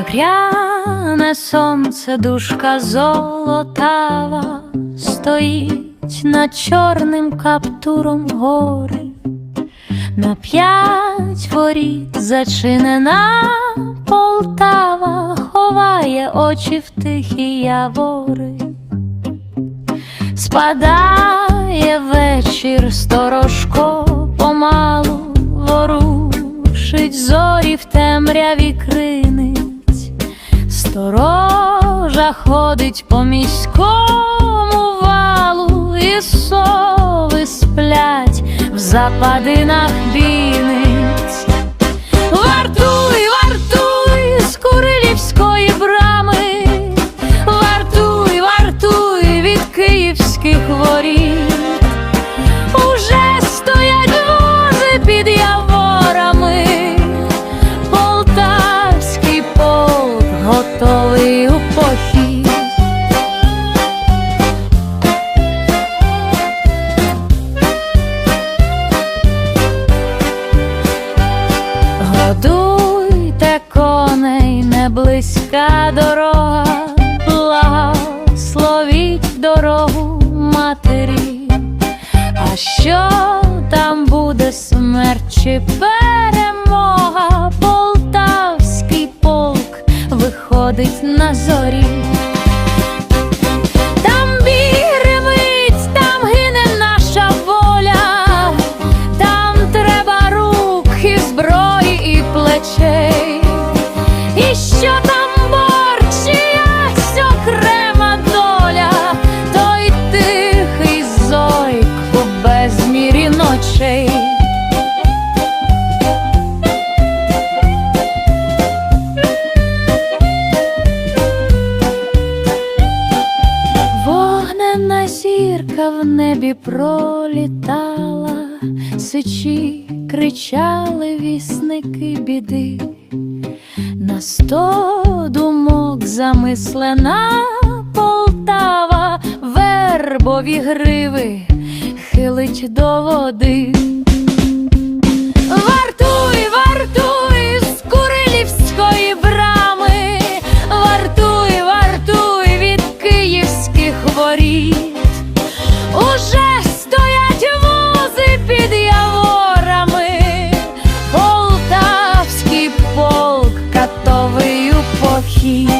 Вітряне сонце, душка золотава, стоїть над чорним каптуром гори, на п'ять воріт зачинена Полтава, ховає очі в тихі явори. Спадає вечір, сторожко помалу ворушить зорі в темряві криниць, сторожа ходить по міському валу, і сови сплять в западинах бійниць. Вартуй, вартуй з Курилівської брами, вартуй, вартуй від київських воріт. Коней, близька дорога, благословіть дорогу матері. А що там буде смерть чи перемога? Полтавський полк виходить на зорі. Зірка в небі пролітала, сичі кричали вісники біди, на сто думок замислена Полтава, вербові гриви хилить до води. aqui.